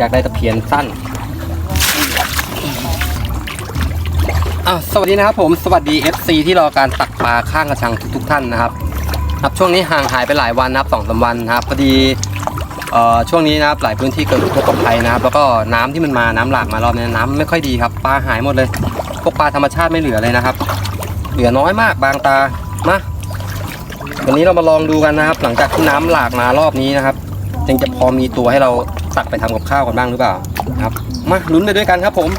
อยากได้ตะเพียนสั้นอะสวัสดีนะครับผมสวัสดี FC ที่รอการตักปลาข้างกระชังทุก ๆ ท่านนะครับครับช่วงนี้ห่างหายไปหลายวันนะครับสองสามวันนะครับพอดีเอ่อช่วงนี้นะครับหลายพื้นที่เกิดอุทกภัยนะครับแล้วก็น้ำที่มันมาน้ำหลากมารอบนี้น้ำไม่ค่อยดีครับปลาหายหมดเลย พวกปลาธรรมชาติไม่เหลือเลยนะครับ เหลือน้อยมากบางตามาวันนี้เรามาลองดูกันนะครับ หลังจากที่น้ำหลากมารอบนี้นะครับ ยังจะพอมีตัวให้เราตักไปทำกับข้าวกันบ้างหรือเปล่านะครับ มาลุ้นไปด้วยกันครับผม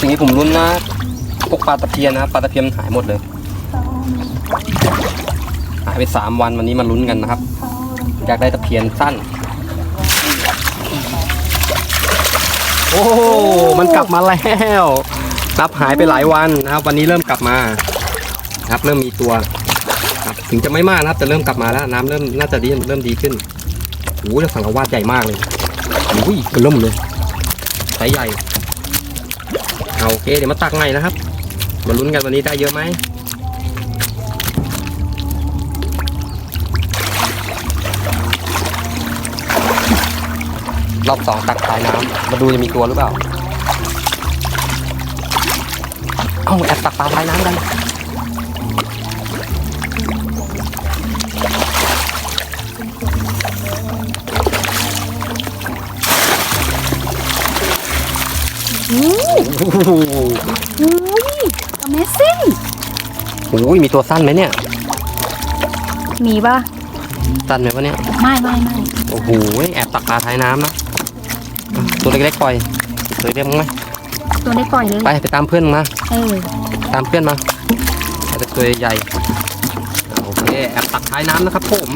สิ่งที่ผมลุ้นนะพวกปลาตะเพียนนะครับปลาตะเพียนหายหมดเลยหายไปสามวันวันนี้มาลุ้นกันนะครับอยากได้ตะเพียนสั้น โอ้โหมันกลับมาแล้วนับหายไปหลายวันนะครับ วันนี้เริ่มกลับมานะครับเริ่มมีตัว ครับ ถึงจะไม่มากนะครับ แต่เริ่มกลับมาแล้ว น้ำเริ่มน่าจะดีเริ่มดีขึ้นโอ้โหแล้วสังกวาดใหญ่มากเลยโอ้ยเริ่มเลยไซส์ใหญ่เอาโอเคเดี๋ยวมาตักใหม่นะครับ มาลุ้นกันวันนี้ได้เยอะไหมรอบสองตักท้ายน้ำมาดูจะมีตัวหรือเปล่า เอาแอบตักปลาท้ายน้ำกัน โอ้โหหูย Amazing โอ้ยมีตัวสั้นไหมเนี่ย มีปะสั้นไหมวะเนี่ย ไม่ไม่ไม่โอ้โห แอบตักปลาท้ายน้ำนะอะตัวเล็กๆปล่อยตัวเล็กๆมั้งไหมตัวได้ปล่อยเลยไปไปตามเพื่อนมา เออตามเพื่อนมาเอาแต่ตัวใหญ่ๆอะโอเค แอบตักท้ายน้ำนะครับผม